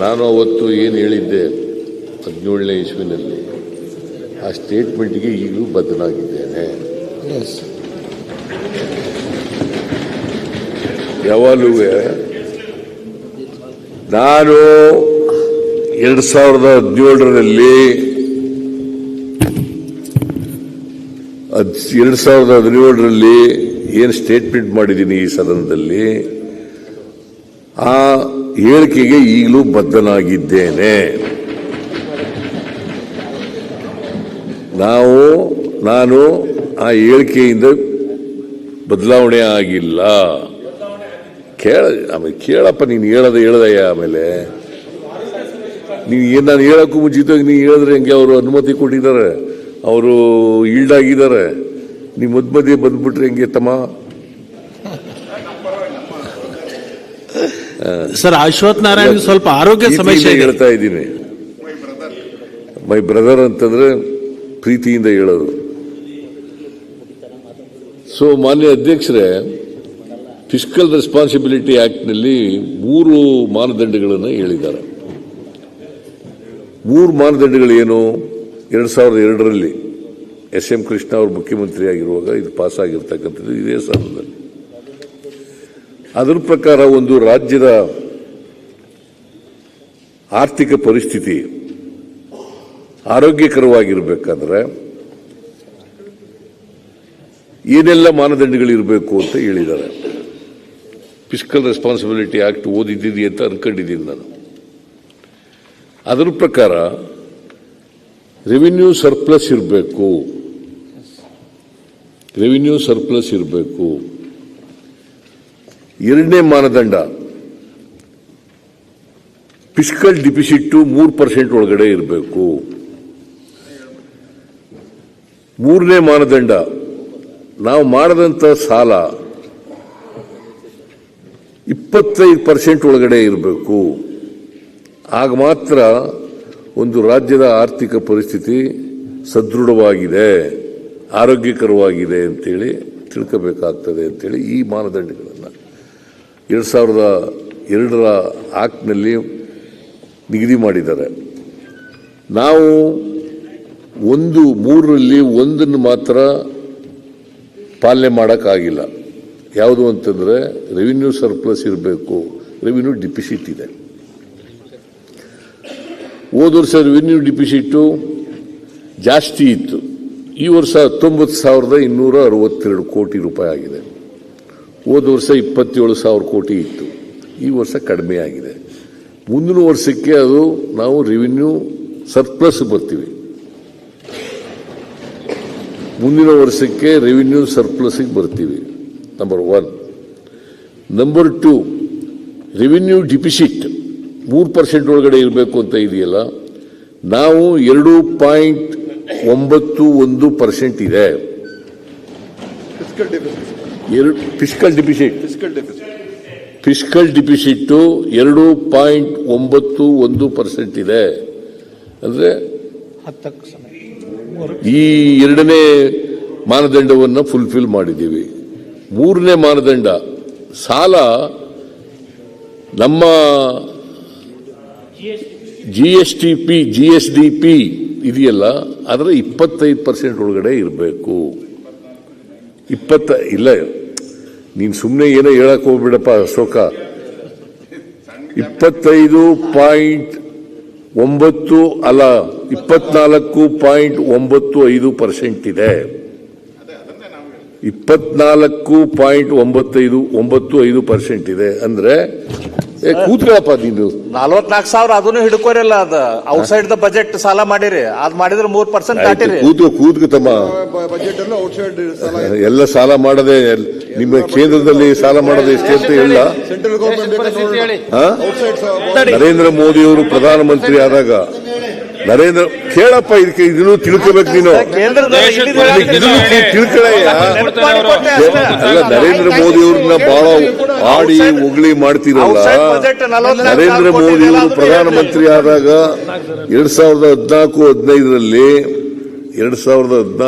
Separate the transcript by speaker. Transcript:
Speaker 1: ನಾನು ಅವತ್ತು ಏನು ಹೇಳಿದ್ದೆ ಹದಿನೇಳನೇ ಇಸ್ವಿನಲ್ಲಿ ಆ ಸ್ಟೇಟ್ಮೆಂಟ್ಗೆ ಈಗಲೂ ಬದ್ಧನಾಗಿದ್ದೇನೆ. ಯಾವಾಗಲೂ ನಾನು ಎರಡು ಸಾವಿರದ ಹದಿನೇಳರಲ್ಲಿ ಎರಡು ಸಾವಿರದ ಹದಿನೇಳರಲ್ಲಿ ಏನು ಸ್ಟೇಟ್ಮೆಂಟ್ ಮಾಡಿದ್ದೀನಿ ಈ ಸದನದಲ್ಲಿ ಆ ಹೇಳಿಕೆಗೆ ಈಗಲೂ ಬದ್ಧನಾಗಿದ್ದೇನೆ. ನಾವು, ನಾನು ಆ ಹೇಳಿಕೆಯಿಂದ ಬದಲಾವಣೆ ಆಗಿಲ್ಲ. ಕೇಳ, ಆಮೇಲೆ ಕೇಳಪ್ಪ, ನೀನು ಹೇಳದ ಹೇಳದಯ್ಯ ಆಮೇಲೆ. ನೀನು ಏನು ನಾನು ಹೇಳಕ್ಕೂ ಮುಂಚಿತವಾಗಿ ನೀನು ಹೇಳಿದ್ರೆ ಹೆಂಗೆ ಅವರು ಅನುಮತಿ ಕೊಟ್ಟಿದ್ದಾರೆ? ಅವರು ಈಲ್ಡ್ ಆಗಿದ್ದಾರೆ. ನೀವು ಮಧ್ಯ ಮಧ್ಯೆ ಬಂದ್ಬಿಟ್ರೆ ಹೆಂಗೆ ತಮ್ಮ
Speaker 2: ಸರ್ ಅಶ್ವಥ್ ನಾರಾಯಣ್ ಸ್ವಲ್ಪ ಆರೋಗ್ಯ ಸಮಸ್ಯೆ
Speaker 1: ಹೇಳ್ತಾ ಇದ್ದೀನಿ. ಮೈ ಬ್ರದರ್ ಅಂತಂದ್ರೆ ಪ್ರೀತಿಯಿಂದ ಹೇಳೋದು. ಸೊ ಮಾನ್ಯ ಅಧ್ಯಕ್ಷರೇ ಫಿಸ್ಕಲ್ ರೆಸ್ಪಾನ್ಸಿಬಿಲಿಟಿ ಆಕ್ಟ್ನಲ್ಲಿ ಮೂರು ಮಾನದಂಡಗಳನ್ನು ಹೇಳಿದ್ದಾರೆ. ಮೂರು ಮಾನದಂಡಗಳು ಏನು ಎರಡ್ ಸಾವಿರದ ಎರಡರಲ್ಲಿ ಎಸ್ ಎಂ ಕೃಷ್ಣ ಅವರು ಮುಖ್ಯಮಂತ್ರಿ ಆಗಿರುವಾಗ ಇದು ಪಾಸ್ ಆಗಿರ್ತಕ್ಕಂಥದ್ದು ಇದೇ ಸದನದಲ್ಲಿ ಅದರ ಪ್ರಕಾರ ಒಂದು ರಾಜ್ಯದ ಆರ್ಥಿಕ ಪರಿಸ್ಥಿತಿ ಆರೋಗ್ಯಕರವಾಗಿರಬೇಕಾದ್ರೆ ಏನೆಲ್ಲ ಮಾನದಂಡಗಳಿರಬೇಕು ಅಂತ ಹೇಳಿದ್ದಾರೆ. ಫಿಸಿಕಲ್ ರೆಸ್ಪಾನ್ಸಿಬಿಲಿಟಿ ಆಕ್ಟ್ ಓದಿದ್ದೀನಿ ಅಂತ ಅನ್ಕೊಂಡಿದ್ದೀನಿ ನಾನು. ಅದರ ಪ್ರಕಾರ ರೆವಿನ್ಯೂ ಸರ್ಪ್ಲಸ್ ಇರಬೇಕು. ರೆವಿನ್ಯೂ ಸರ್ಪ್ಲಸ್ ಇರಬೇಕು. ಎರಡನೇ ಮಾನದಂಡ. ಫಿಸಿಕಲ್ ಡಿಪಿಸಿಟ್ ಮೂರು ಪರ್ಸೆಂಟ್ ಒಳಗಡೆ ಇರಬೇಕು. ಮೂರನೇ ಮಾನದಂಡ. ನಾವು ಮಾಡದಂತ ಸಾಲ ಇಪ್ಪತ್ತೈದು ಪರ್ಸೆಂಟ್ ಒಳಗಡೆ ಇರಬೇಕು. ಆಗ ಮಾತ್ರ ಒಂದು ರಾಜ್ಯದ ಆರ್ಥಿಕ ಪರಿಸ್ಥಿತಿ ಸದೃಢವಾಗಿದೆ, ಆರೋಗ್ಯಕರವಾಗಿದೆ ಅಂತೇಳಿ ತಿಳ್ಕೋಬೇಕಾಗ್ತದೆ ಅಂತೇಳಿ ಈ ಮಾನದಂಡಗಳನ್ನು ಎರಡು ಸಾವಿರದ ಎರಡರ ಆಕ್ಟ್ನಲ್ಲಿ ನಿಗದಿ ಮಾಡಿದ್ದಾರೆ. ನಾವು ಒಂದು ಮೂರರಲ್ಲಿ ಒಂದನ್ನು ಮಾತ್ರ ಪಾಲನೆ ಮಾಡೋಕ್ಕಾಗಿಲ್ಲ. ಯಾವುದು ಅಂತಂದರೆ ರೆವಿನ್ಯೂ ಸರ್ಪ್ಲಸ್ ಇರಬೇಕು ರೆವಿನ್ಯೂ ಡಿಪಿಸಿಟ್ ಇದೆ. ಹೋದ ವರ್ಷ ರೆವಿನ್ಯೂ ಡಿಪಿಸಿಟ್ಟು ಜಾಸ್ತಿ ಇತ್ತು. ಈ ವರ್ಷ ಹತ್ತೊಂಬತ್ತು ಸಾವಿರದ ಇನ್ನೂರ ಅರವತ್ತೆರಡು ಕೋಟಿ ರೂಪಾಯಿ ಆಗಿದೆ. ಹೋದ ವರ್ಷ ಇಪ್ಪತ್ತೇಳು ಸಾವಿರ ಕೋಟಿ ಇತ್ತು. ಈ ವರ್ಷ ಕಡಿಮೆ ಆಗಿದೆ. ಮುಂದಿನ ವರ್ಷಕ್ಕೆ ಅದು ನಾವು ರೆವಿನ್ಯೂ ಸರ್ಪ್ಲಸ್ ಬರ್ತೀವಿ. ಮುಂದಿನ ವರ್ಷಕ್ಕೆ ರೆವಿನ್ಯೂ ಸರ್ಪ್ಲಸ್ಗೆ ಬರ್ತೀವಿ. Number one number two revenue deficit ಮೂರು ಪರ್ಸೆಂಟ್ ಒಳಗಡೆ ಇರಬೇಕು ಅಂತ ಇದೆಯಲ್ಲ? ನಾವು ಎರಡು ಪಾಯಿಂಟ್ ಒಂಬತ್ತು ಒಂದು ಪರ್ಸೆಂಟ್ ಇದೆ. ಎರಡು fiscal deficit
Speaker 3: fiscal deficit.
Speaker 1: Fiscal deficit ಎರಡು ಪಾಯಿಂಟ್ ಒಂಬತ್ತು ಒಂದು ಪರ್ಸೆಂಟ್ ಇದೆ. ಅಂದರೆ ಈ ಎರಡನೇ ಮಾನದಂಡವನ್ನು ಫುಲ್ಫಿಲ್ ಮಾಡಿದ್ದೀವಿ. ಮೂರನೇ ಮಾನದಂಡ ಸಾಲ ನಮ್ಮ G S T P G S D P ಇದೆಯಲ್ಲ ಅದರ ಇಪ್ಪತ್ತೈದು ಪರ್ಸೆಂಟ್ ಒಳಗಡೆ ಇರಬೇಕು. ಇಪ್ಪತ್ತ ಇಲ್ಲ ನೀನು ಸುಮ್ಮನೆ ಏನೋ ಹೇಳಕ್ ಹೋಗ್ಬಿಡಪ್ಪ ಅಶೋಕ. ಇಪ್ಪತ್ತೈದು ಪಾಯಿಂಟ್ ಒಂಬತ್ತು ಅಲ್ಲ ಇಪ್ಪತ್ನಾಲ್ಕು ಪಾಯಿಂಟ್ ಒಂಬತ್ತು ಐದು ಪರ್ಸೆಂಟ್ ಇದೆ. ಇಪ್ಪತ್ನಾಲ್ಕು ಪಾಯಿಂಟ್ ಒಂಬತ್ತೈದು ಒಂಬತ್ತು ಐದು ಪರ್ಸೆಂಟ್ ಇದೆ. ಅಂದ್ರೆ ಏ ಕೂತ್ಕೊಳ್ಳಪ್ಪ ನೀನು.
Speaker 4: ನಲ್ವತ್ನಾಲ್ಕು ಸಾವಿರ ಅದನ್ನು ಹಿಡ್ಕೋರಿಲ್ಲ ಅದ. ಔಟ್ಸೈಡ್ ದ ಬಜೆಟ್ ಸಾಲ ಮಾಡಿರಿ. ಅದ್ ಮಾಡಿದ್ರೆ ಮೂರ್ ಪರ್ಸೆಂಟ್
Speaker 1: ಕೂತು ಕೂತ್ಕತಮ್ಮ
Speaker 3: ಎಲ್ಲ ಸಾಲ
Speaker 1: ಮಾಡದೆ ನಿಮ್ಮ ಕೇಂದ್ರದಲ್ಲಿ ಸಾಲ ಮಾಡೋದು ಎಷ್ಟು ಅಂತ?
Speaker 3: ಔಟ್ಸೈಡ್
Speaker 1: ನರೇಂದ್ರ ಮೋದಿ ಅವರು ಪ್ರಧಾನಮಂತ್ರಿ ಆದಾಗ ನರೇಂದ್ರ ಕೇಳಪ್ಪ ಇದಕ್ಕೆ ಇದನ್ನು ತಿಳ್ಕೋಬೇಕು ನೀನು. ತಿಳ್ಕೊಳ್ಳಯ್ಯ. ಅಲ್ಲ ನರೇಂದ್ರ ಮೋದಿ ಅವ್ರನ್ನ ಬಹಳ ಆಡಿ ಉಗುಳಿ ಮಾಡ್ತಿರಲ್ಲ. ನರೇಂದ್ರ ಮೋದಿ
Speaker 4: ಇಲ್ಲ
Speaker 1: ಅವರು ಪ್ರಧಾನಮಂತ್ರಿ ಆದಾಗ ಎರಡ್ ಸಾವಿರದ ಹದಿನಾಲ್ಕು ಹದಿನೈದರಲ್ಲಿ ಎರಡ್ ಸಾವಿರದ ಹದಿನಾಲ್ಕು